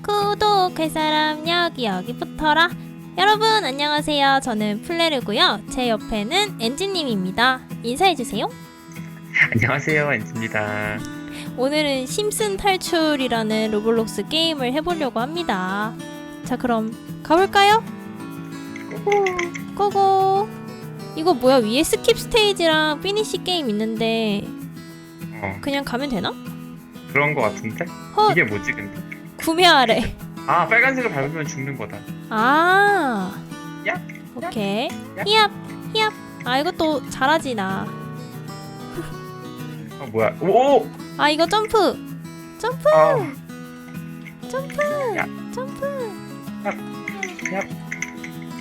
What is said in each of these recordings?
구독할 사람 여기 여기 붙어라. 여러분 안녕하세요. 저는 플레르고요. 제 옆에는 엔지님입니다. 인사해 주세요. 안녕하세요, 엔지입니다. 오늘은 심슨 탈출이라는 로블록스 게임을 해보려고 합니다. 자 그럼 가볼까요? 고고. 이거 뭐야 위에 스킵 스테이지랑 피니시 게임 있는데 어, 그냥 가면 되나? 그런 거 같은데? 헛 이게 뭐지, 근데? 구매하래. 아, 빨간색을 밟으면 죽는 거다. 아. 야, 오케이. 히압. 아 이것도 잘하지 나. 어, 뭐야? 오! 아 이거 점프 점프 아, 점프 야. 점프. 야.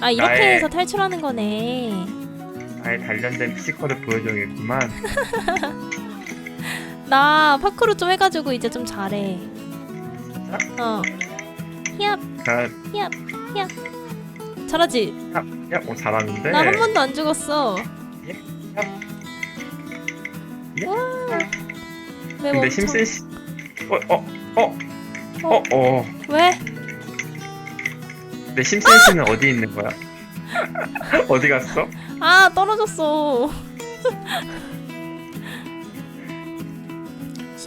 아 이렇게 나의- 해서 탈출하는 거네. 나의 단련된 피지컬을 보여줘야겠구만. 나 파크로 좀 해가지고 이제 좀 잘해. 어. 히압 자, 히압 히압. 잘하지? 야, 야, 어, 잘하는데? 나 한 번도 안 죽었어. 예? 와. 왜 근데 멈춰? 심슨 씨, 어, 어, 어, 어, 어. 왜? 근데 심슨 씨는 어디 있는 거야? 어디 갔어? 아 떨어졌어.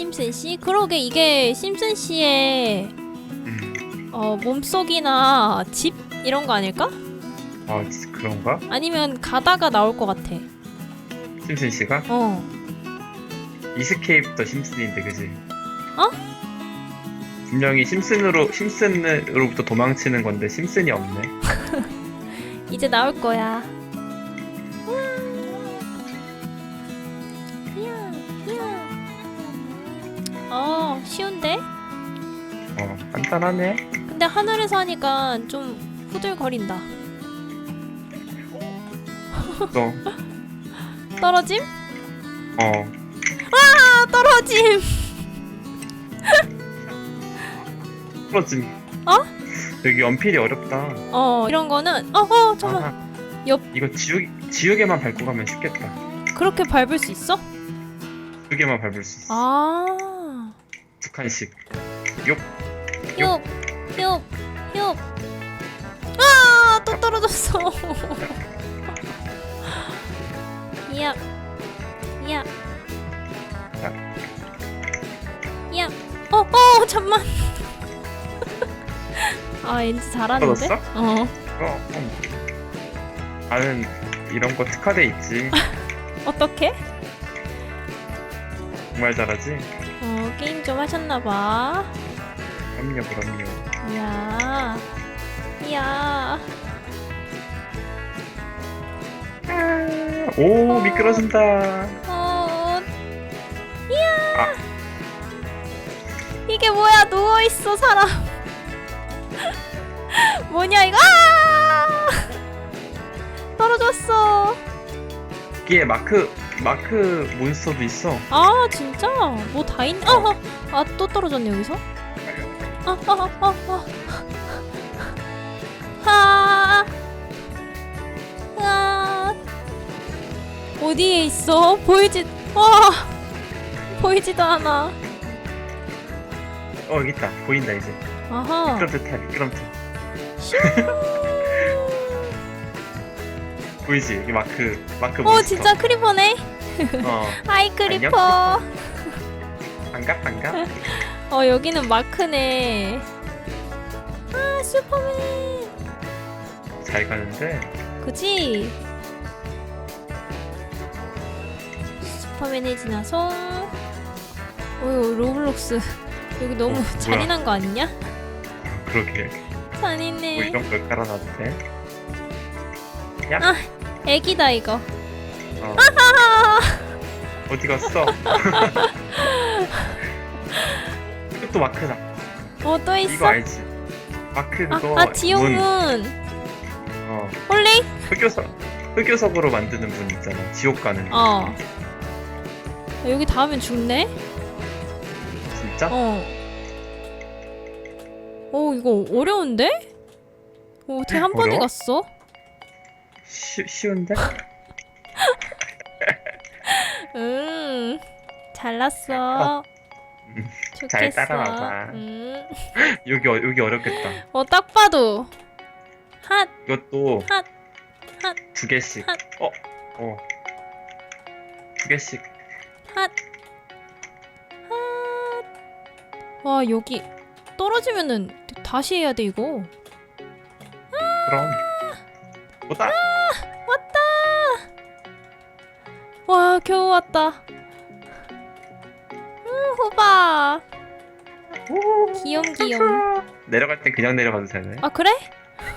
심슨 씨? 그러게 이게 심슨 씨의 음, 어, 몸속이나 집 이런 거 아닐까? 아, 그런가? 아니면 가다가 나올 것 같아. 심슨 씨가? 어. 이스케이프도 심슨인데, 그지? 어? 분명히 심슨으로, 심슨으로부터 도망치는 건데, 심슨이 없네. 이제 나올 거야. 쉬운데? 어, 간단하네. 근데 하늘에서 하니까 좀 후들거린다. 또, 떨어짐? 어, 아, 떨어짐! 풀어짐. 어? 여기 연필이 어렵다. 어, 이런 거는, 어, 어, 잠깐 만. 아, 옆. 이거 지우개, 지우개만 밟고 가면 쉽겠다. 그렇게 밟을 수 있어? 지우개만 밟을 수 있어. 아. 두 칸씩. 욕. 욥, 욥, 욥. 아, 또 떨어졌어. 야, 야, 야. 어, 어, 잠만. 아, 왠지 잘하는데? 떨어졌어? 어. 어, 어. 나는 이런 거 특화돼 있지. 어떻게? 정말 잘하지? 어, 게임 좀 하셨나봐. 그럼요, 그럼요. 이야, 이야. 오, 미끄러진다. 어, 이야. 아. 이게 뭐야? 누워 있어 사람. 뭐냐 이거? 아! 떨어졌어. 여기에 마크, 마크 몬스터도 있어. 아 진짜? 뭐 다 있네. 아, 아, 또 떨어졌네 여기서. 아, 아, 아, 아, 아. 아. 아. 어디에 있어? 보이지? 와. 보이지도 않아. 어, 여기 있다. 보인다, 이제. 아하. 미끄럼틀 타, 미끄럼틀. 슈. 보이지? 여기 마크, 마크 오 몬스터. 어, 진짜 크리퍼네. 어, 하이 크리퍼. 반갑, 반갑. 어 여기는 마크네. 아 슈퍼맨. 잘 가는데. 그치? 슈퍼맨이 지나서. 어휴 로블록스 여기 너무 어, 뭐야? 잔인한 거 아니냐? 그러게. 잔인해. 뭐 이런 걸? 야, 아. 애기다 이거. 어, 아, 어디 갔어? 이것도 마크다. 어 또 이거 있어? 알지? 마크 아, 그거 아 문, 지옥문. 어, 홀리? 흑요석 흑요석으로 만드는 문 있잖아. 지옥 가는. 거. 어. 여기 닿으면 죽네? 진짜? 어. 오 이거 어려운데? 어, 어떻게 한 번에 어려워? 갔어? 쉬, 쉬운데? 음 잘났어. 좋겠어. 잘 따라와봐. 음. 여기 어, 여기 어렵겠다. 어, 딱 봐도. 핫, 이것도 핫, 핫, 두 개씩. 핫. 어, 어. 두 개씩. 핫. 핫. 와, 여기 떨어지면은 다시 해야 돼, 이거. 그럼. 보다. 왔다! 와, 겨우 왔다. 음, 호박. 귀염귀염. 내려갈 때 그냥 내려가도 되네. 아, 그래?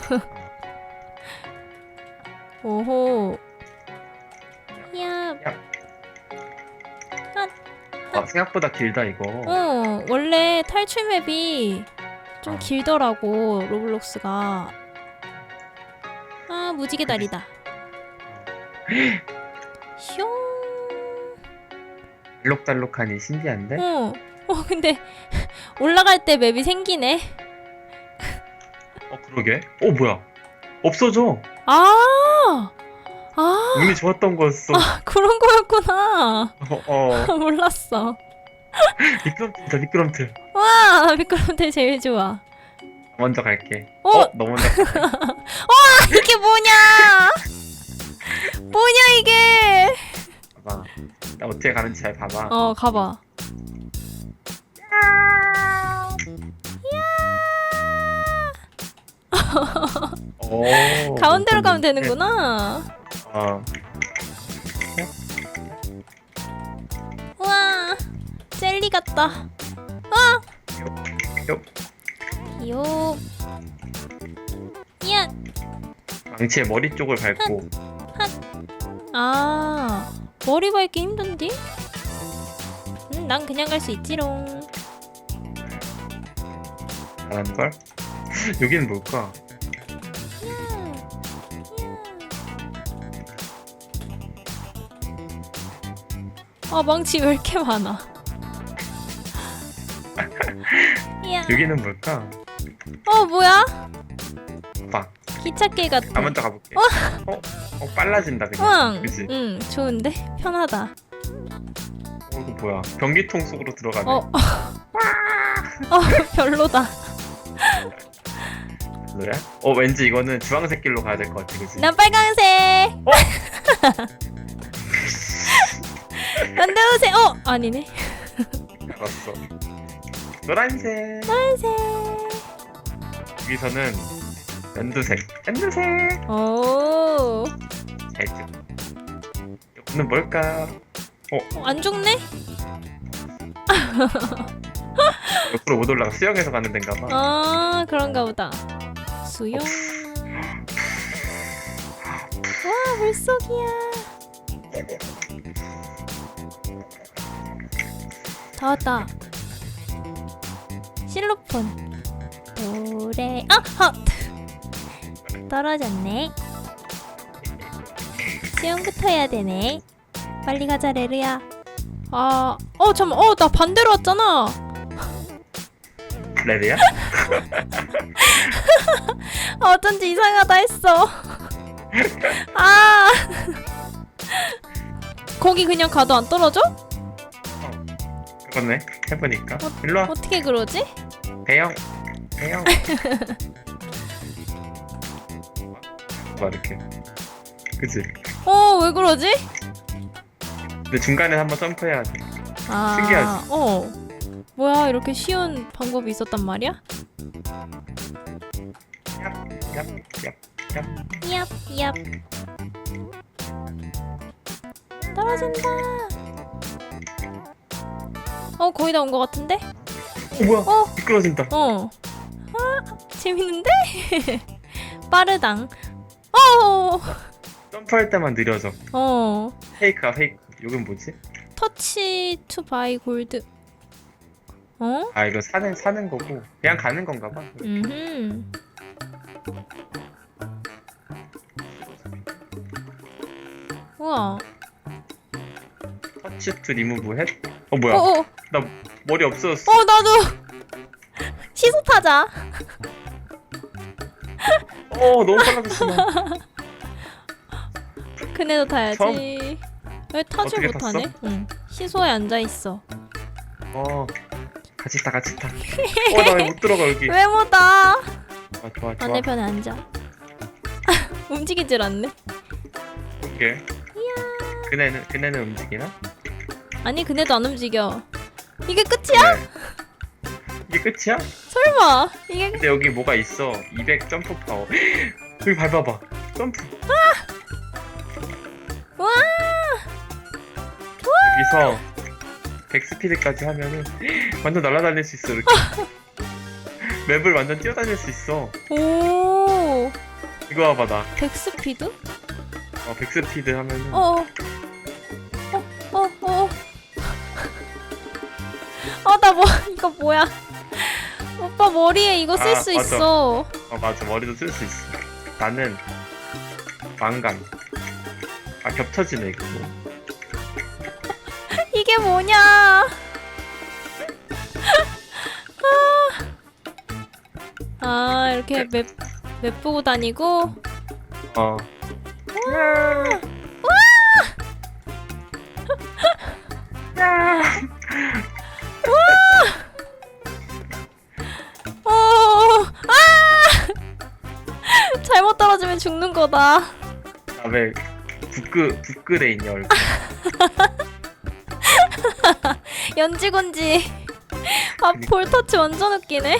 오호. 야, 아, 생각보다 길다 이거. 어, 원래 탈출 맵이 좀 어. 길더라고, 로블록스가. 아, 무지개 다리다. 슝. 알록달록하니 신기한데? 어, 어, 근데 올라갈 때 맵이 생기네. 어 그러게. 어 뭐야? 없어져. 아, 아, 운이 좋았던 거였어. 그런 거였구나. 어, 어. 몰랐어. 미끄럼틀이다 미끄럼틀. 와, 미끄럼틀 제일 좋아. 먼저 갈게. 어? 어, 너 먼저. 갈게. 이게 뭐냐? 뭐냐 이게? 봐봐. 나 어떻게 가는지 잘 봐봐. 어, 가봐. 오, 가운데로 가면 괜찮네. 되는구나. 어. 우와, 젤리 같다. 와, 요. 요. 야, 망치의 머리 쪽을 밟고. 아, 머리 밟기 힘든데? 음, 난 그냥 갈 수 있지롱. 잘하는 걸? 여기는 뭘까? 아, 망치 왜 이렇게 많아? 야, 여기는 뭘까? 어 뭐야? 봐. 기찻길 같아. 나 먼저 가볼게. 어? 어, 빨라진다 그냥. 응, 그치? 응, 좋은데 편하다. 어, 이거 뭐야? 변기통 속으로 들어가네. 어, 어, 별로다. 그래? 어, 왠지 이거는 주황색 길로 가야 될 것 같아, 그치? 난 빨강색. 어? 난데우색. 어, 아니네. 알았어. 노란색. 빨색. 여기서는 연두색. 연두색. 오, 잘 찍어. 이거는 뭘까? 어, 안 죽네? 옆으로 못 올라가. 수영해서 가는 데인가 봐. 아, 그런가 보다. 수영. 와, 물속이야. 다 왔다. 실로폰. 노래. 아, 헛. 떨어졌네. 수영부터 해야 되네. 빨리 가자, 레르야. 아, 어, 잠깐, 어, 나 반대로 왔잖아. 레드야? 아, 어쩐지 이상하다 했어. 아. 거기 그냥 가도 안 떨어져? 그렇네. 해보니까. 일로 와. 어떻게 그러지? 대형. 대형. 봐, 이렇게. 그치? 어, 왜 그러지? 근데 중간에 한번 점프해야 돼. 아, 신기하지? 어. 뭐야, 이렇게 쉬운 방법이 있었단 말이야? 얍, 얍, 얍, 얍. 얍, 얍. 떨어진다. 어, 거의 다 온 것 같은데? 어, 뭐야? 어, 미끄러진다. 어. 아, 재밌는데? 빠르당. 어, 점프할 때만 느려져. 어. 페이크야, 페이크. 이건 뭐지? 터치 투 바이 골드. 어? 아, 이거 사는, 사는 거고. 그냥 가는 건가 봐. 음. 우와. 터치 투 리무브 헷? 어, 뭐야? 어, 어, 나 머리 없어졌어. 어, 나도 시소 타자. 어, 너무 빨라졌어. 나. 그네도 타야지. 처음? 왜 어떻게 못하네? 응. 시소에 앉아 있어. 어, 같이 타 같이 타. 어나 왜 못 들어가 여기. 왜못 와? 아 좋아 좋아. 반대편에 앉아. 움직이질 않네. 오케이. 그네는 그네는 움직이나? 아니 그네도 안 움직여. 이게 끝이야? 네. 이게 끝이야? 설마 이게 근데 여기 뭐가 있어. 200 점프 파워. 여기 밟아봐. 점프. 와 여기서 100 스피드까지 하면은 완전 날아다닐 수 있어 이렇게. 맵을 완전 뛰어다닐 수 있어. 오. 이거 봐봐 나. 백스피드? 어 100 스피드 하면은 어. 어. 어. 어. 어, 나 뭐, 이거 뭐야. 오빠 머리에 이거 쓸 아, 수 맞아. 있어. 어 맞아 머리도 쓸 수 있어. 나는 망간. 아 겹쳐지네 이거. 이게 뭐냐. 아, 아 이렇게 맵, 맵 보고 다니고. 어. 어, 거다. 아왜 북끄 북끄래 있냐 얼굴. 연지곤지. 아, 볼터치 완전 웃기네.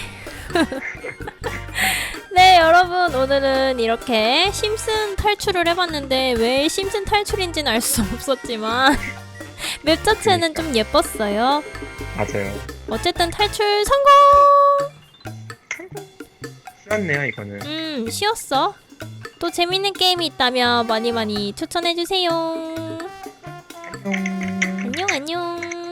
네, 여러분, 오늘은 이렇게 심슨 탈출을 해봤는데, 왜 심슨 탈출인지는 알 수 없었지만, 맵 자체는 좀 예뻤어요. 맞아요. 어쨌든 탈출 성공! 쉬웠네요 이거는. 음, 쉬웠어. 또 재밌는 게임이 있다면 많이 많이 추천해주세요. 안녕. 안녕, 안녕.